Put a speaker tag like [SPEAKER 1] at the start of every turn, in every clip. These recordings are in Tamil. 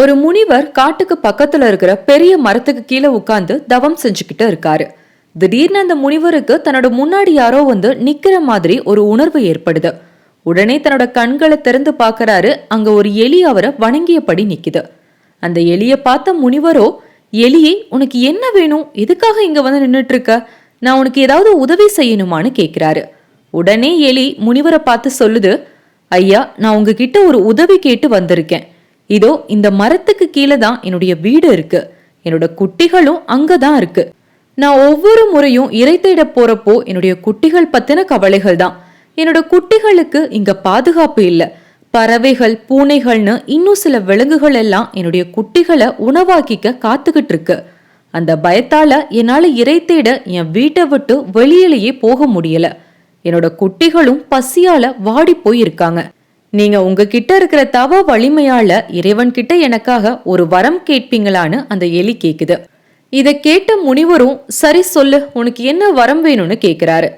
[SPEAKER 1] ஒரு முனிவர் காட்டுக்கு பக்கத்துல இருக்கிற பெரிய மரத்துக்கு கீழே உட்கார்ந்து தவம் செஞ்சுக்கிட்டு இருக்காரு. திடீர்னு அந்த முனிவருக்கு தன்னோட முன்னாடி யாரோ வந்து நிக்கிற மாதிரி ஒரு உணர்வு ஏற்படுது. உடனே தன்னோட கண்களை திறந்து பார்க்கறாரு அங்க ஒரு எலி அவரை வணங்கியபடி நிக்குது. அந்த எலிய பார்த்த முனிவரோ எலியே உனக்கு என்ன வேணும்? எதுக்காக இங்க வந்து நின்றுட்டு இருக்க நான் உனக்கு ஏதாவது உதவி செய்யணுமான்னு கேக்குறாரு. உடனே எலி முனிவரை பார்த்து சொல்லுது ஐயா நான் உங்ககிட்ட ஒரு உதவி கேட்டு வந்திருக்கேன். இதோ இந்த மரத்துக்கு கீழே தான் என்னுடைய வீடு இருக்கு. என்னோட குட்டிகளும் அங்கதான் இருக்கு. நான் ஒவ்வொரு முறையும் இறை தேட போறப்போ என்னுடைய குட்டிகள் பத்தின கவலைகள் தான். என்னோட குட்டிகளுக்கு இங்க பாதுகாப்பு இல்ல. பறவைகள் பூனைகள்னு இன்னும் சில விலங்குகள் எல்லாம் என்னுடைய குட்டிகளை உணவாக்கிக்க காத்துக்கிட்டு இருக்கு. அந்த பயத்தால என்னால இறை தேட என் வீட்டை விட்டு வெளியிலேயே போக முடியல. என்னோட குட்டிகளும் பசியால வாடி போயிருக்காங்க. நீங்க உங்ககிட்ட இருக்கிற தவ வலிமையால இறைவன் கிட்ட எனக்காக ஒரு வரம் கேட்பீங்களான்னு அந்த எலி கேக்குது. இத கேட்ட முனிவரும் சரி சொல்லு உனக்கு என்ன வரம் வேணும்னு கேக்குறாரு.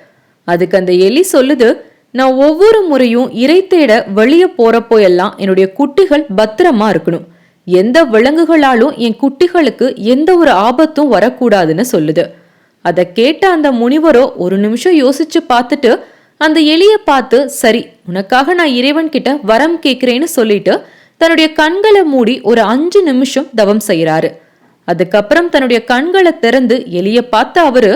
[SPEAKER 1] அதுக்கு அந்த எலி சொல்லுது நான் ஒவ்வொரு முறையும் இறை தேட வெளியே போறப்போ எல்லாம் என்னுடைய குட்டிகள் பத்திரமா இருக்கணும். எந்த விலங்குகளாலும் என் குட்டிகளுக்கு எந்த ஒரு ஆபத்தும் வரக்கூடாதுன்னு சொல்லுது. அதை கேட்ட அந்த முனிவரோ ஒரு நிமிஷம் யோசிச்சு பார்த்துட்டு அந்த எலியை பார்த்து சரி உனக்காக நான் இறைவன் கிட்ட வரம் கேட்கிறேன்னு சொல்லிட்டு தன்னுடைய கண்களை மூடி ஒரு அஞ்சு நிமிஷம் தவம் செய்யறாரு அதுக்கப்புறம் தன்னுடைய கண்களை திறந்து எலிய பார்த்த அவரு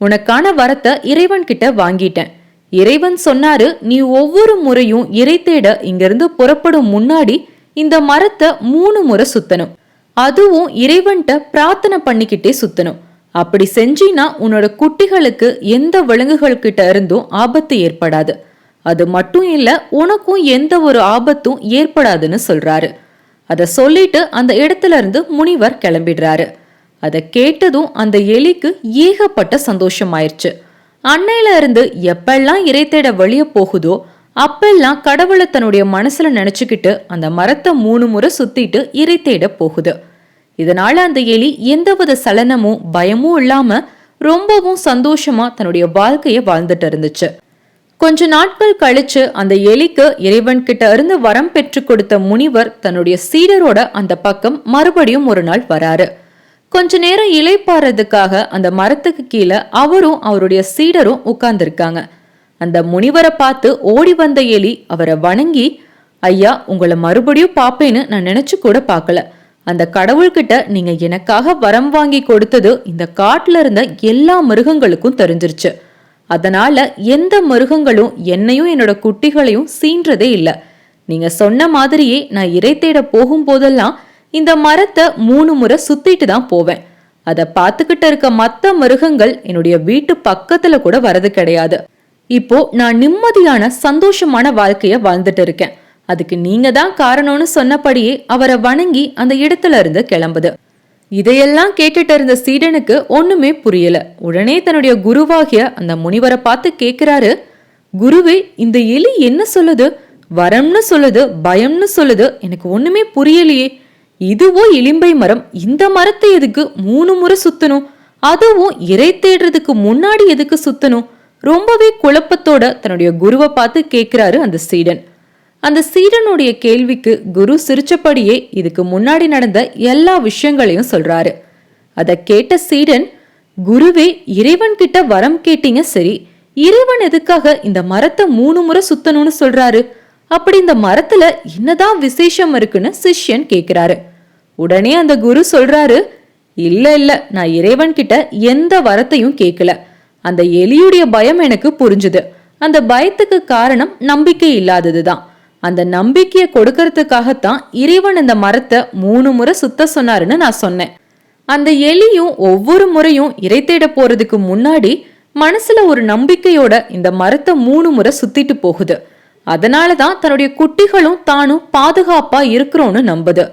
[SPEAKER 1] உனக்கான வரத்தை இறைவன் கிட்ட வாங்கிட்டேன். இறைவன் சொன்னாரு நீ ஒவ்வொரு முறையும் இறை தேட இங்கிருந்து புறப்படும் முன்னாடி இந்த மரத்தை மூணு முறை சுத்தணும். அதுவும் இறைவன்கிட்ட பிரார்த்தனை பண்ணிக்கிட்டே சுத்தணும். அப்படி செஞ்சினா உன்னோட குட்டிகளுக்கு எந்த விலங்குகள் கிட்ட இருந்தும் ஆபத்து ஏற்படாது. அது மட்டும் இல்ல உனக்கும் எந்த ஒரு ஆபத்தும் ஏற்படாதுன்னு சொல்றாரு. அதை சொல்லிட்டு அந்த இடத்துல இருந்து முனிவர் கிளம்பிடுறாரு. அதை கேட்டதும் அந்த எலிக்கு ஏகப்பட்ட சந்தோஷமாயிருச்சு. அன்னையில இருந்து எப்பெல்லாம் இறை தேட வழிய போகுதோ அப்பெல்லாம் கடவுளை தன்னுடைய மனசுல நினைச்சுக்கிட்டு அந்த மரத்தை மூணு முறை சுத்திட்டு இறை தேட போகுது. இதனால அந்த எலி எந்தவித சலனமும் பயமும் இல்லாம ரொம்பவும் சந்தோஷமா தன்னுடைய வாழ்க்கைய வாழ்ந்துட்டு இருந்துச்சு. கொஞ்ச நாட்கள் கழிச்சு அந்த எலிக்கு இறைவன் கிட்ட இருந்து வரம் பெற்று கொடுத்த முனிவர் தன்னுடைய சீடரோட அந்த பக்கம் மறுபடியும் ஒரு நாள் வராரு. கொஞ்ச நேரம் இலைப்பாறதுக்காக அந்த மரத்துக்கு கீழே அவரும் அவருடைய சீடரும் உட்கார்ந்துருக்காங்க. அந்த முனிவரை பார்த்து ஓடி வந்த எலி அவரை வணங்கி ஐயா உங்களை மறுபடியும் பார்ப்பேன்னு நான் நினைச்சு கூட பார்க்கல. அந்த கடவுள்கிட்ட நீங்க எனக்காக வரம் வாங்கி கொடுத்தது இந்த காட்டுல இருந்த எல்லா மிருகங்களுக்கும் தெரிஞ்சிருச்சு. அதனால எந்த மிருகங்களும் என்னையும் என்னோட குட்டிகளையும் சீன்றதே இல்லை. நீங்க சொன்ன மாதிரியே நான் இறை தேட போகும்போதெல்லாம் இந்த மரத்தை மூணு முறை சுத்திட்டு தான் போவேன். அதை பார்த்துக்கிட்டு இருக்க மற்ற மிருகங்கள் என்னுடைய வீட்டு பக்கத்துல கூட வரது கிடையாது. இப்போ நான் நிம்மதியான சந்தோஷமான வாழ்க்கைய வாழ்ந்துட்டு இருக்கேன். அதுக்கு நீங்க தான் காரணம்னு சொன்னபடியே அவரை வணங்கி அந்த இடத்துல இருந்து கிளம்புது. இதையெல்லாம் கேட்டுட்டு இருந்த சீடனுக்கு ஒண்ணுமே புரியல. உடனே தன்னுடைய குருவாகிய அந்த முனிவரை பார்த்து கேக்குறாரு குருவே இந்த எலி என்ன சொல்லுது? வரம்னு சொல்லுது பயம்னு சொல்லுது எனக்கு ஒண்ணுமே புரியலையே. இதுவோ இலிம்பை மரம் இந்த மரத்தை எதுக்கு மூணு முறை சுத்தணும்? அதுவும் இறை தேடுறதுக்கு முன்னாடி எதுக்கு சுத்தணும்? ரொம்பவே குழப்பத்தோட தன்னுடைய குருவை பார்த்து கேட்கிறாரு அந்த சீடன். அந்த சீடனுடைய கேள்விக்கு குரு சிரிச்சபடியே இதுக்கு முன்னாடி நடந்த எல்லா விஷயங்களையும் சொல்றாரு. அதை கேட்ட சீடன் குருவே இறைவன் கிட்ட வரம் கேட்டீங்க சரி. இறைவன் எதுக்காக இந்த மரத்தை மூணு முறை சுத்தணும்னு சொல்றாரு? அப்படி இந்த மரத்துல என்னதான் விசேஷம் இருக்குன்னு சிஷ்யன் கேக்குறாரு. உடனே அந்த குரு சொல்றாரு இல்ல இல்ல நான் இறைவன் கிட்ட எந்த வரத்தையும் கேட்கல அந்த எலியுடைய பயம் எனக்கு புரிஞ்சுது. அந்த பயத்துக்கு காரணம் நம்பிக்கை இல்லாததுதான். அந்த நம்பிக்கையை கொடுக்கறதுக்காகத்தான் இறைவன் இந்த மரத்தை மூணு முறை சுத்த சொன்னாருன்னு நான் சொன்னேன். அந்த எலியும் ஒவ்வொரு முறையும் இறை தேட போறதுக்கு முன்னாடி மனசுல ஒரு நம்பிக்கையோட இந்த மரத்தை மூணு முறை சுத்திட்டு போகுது. அதனால தான் தன்னுடைய குட்டிகளும் தானும் பாதுகாப்பா இருக்கிறோன்னு நம்புது.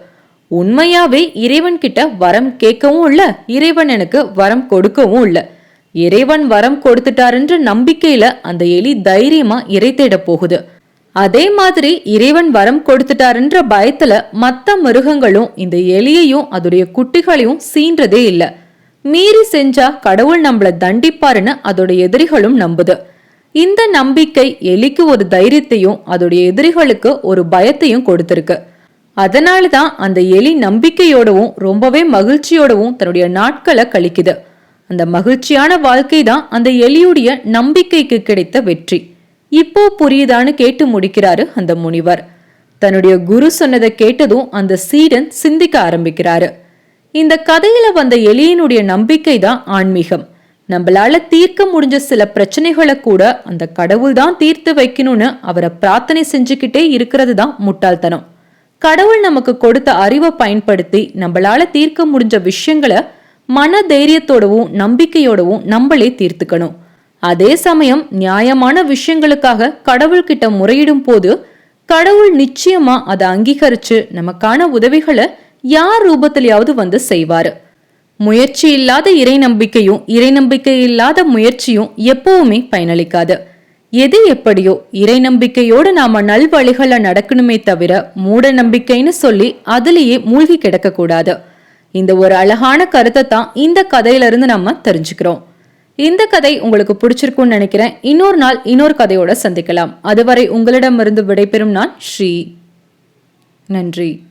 [SPEAKER 1] உண்மையாவே இறைவன் கிட்ட வரம் கேட்கவும் இல்ல இறைவன் எனக்கு வரம் கொடுக்கவும் இல்ல. இறைவன் வரம் கொடுத்துட்டாருன்ற நம்பிக்கையில அந்த எலி தைரியமா இறை தேட போகுது. அதே மாதிரி இறைவன் வரம் கொடுத்துட்டாருன்ற பயத்துல மத்த மிருகங்களும் இந்த எலியையும் அதோடைய குட்டிகளையும் சீன்றதே இல்லை. மீறி செஞ்சா கடவுள் நம்மள தண்டிப்பாருன்னு அதோட எதிரிகளும் நம்புது. இந்த நம்பிக்கை எலிக்கு ஒரு தைரியத்தையும் அதோடைய எதிரிகளுக்கு ஒரு பயத்தையும் கொடுத்திருக்கு. அதனால தான் அந்த எலி நம்பிக்கையோடவும் ரொம்பவே மகிழ்ச்சியோடவும் தன்னுடைய நாட்களை கழிக்குது. அந்த மகிழ்ச்சியான வாழ்க்கை தான் அந்த எலியுடைய நம்பிக்கைக்கு கிடைத்த வெற்றி. இப்போ புரியுதான்னு கேட்டு முடிக்கிறாரு அந்த முனிவர். தன்னுடைய குரு சொன்னதை கேட்டதும் அந்த சீடன் சிந்திக்க ஆரம்பிக்கிறாரு. இந்த கதையில வந்த எலியினுடைய நம்பிக்கை தான் ஆன்மீகம். நம்மளால தீர்க்க முடிஞ்ச சில பிரச்சனைகளை கூட அந்த கடவுள் தான் தீர்த்து வைக்கணும்னு அவரை பிரார்த்தனை செஞ்சுக்கிட்டே இருக்கிறது தான் முட்டாள்தனம். கடவுள் நமக்கு கொடுத்த அறிவை பயன்படுத்தி நம்மளால தீர்க்க முடிஞ்ச விஷயங்களை மன தைரியத்தோடவும் நம்பிக்கையோடவும் நம்மளே தீர்த்துக்கணும். அதே சமயம் நியாயமான விஷயங்களுக்காக கடவுள்கிட்ட முறையிடும் போது கடவுள் நிச்சயமா அதை அங்கீகரிச்சு நமக்கான உதவிகளை யார் ரூபத்திலேயாவது வந்து செய்வாரு. முயற்சி இல்லாத இறை நம்பிக்கையும் இறை நம்பிக்கை இல்லாத முயற்சியும் எப்பவுமே பயனளிக்காது. எது எப்படியோ இறை நம்பிக்கையோடு நாம நல்வழிகள நடக்கணுமே தவிர மூட நம்பிக்கைன்னு சொல்லி அதுலேயே மூழ்கி கிடக்க கூடாது இந்த ஒரு அழகான கருத்தை தான் இந்த கதையிலிருந்து நம்ம தெரிஞ்சுக்கிறோம். இந்த கதை உங்களுக்கு பிடிச்சிருக்கும்னு நினைக்கிறேன். இன்னொரு நாள் இன்னொரு கதையோட சந்திக்கலாம். அதுவரை உங்களிடமிருந்து விடைபெறும் நான் ஸ்ரீ. நன்றி.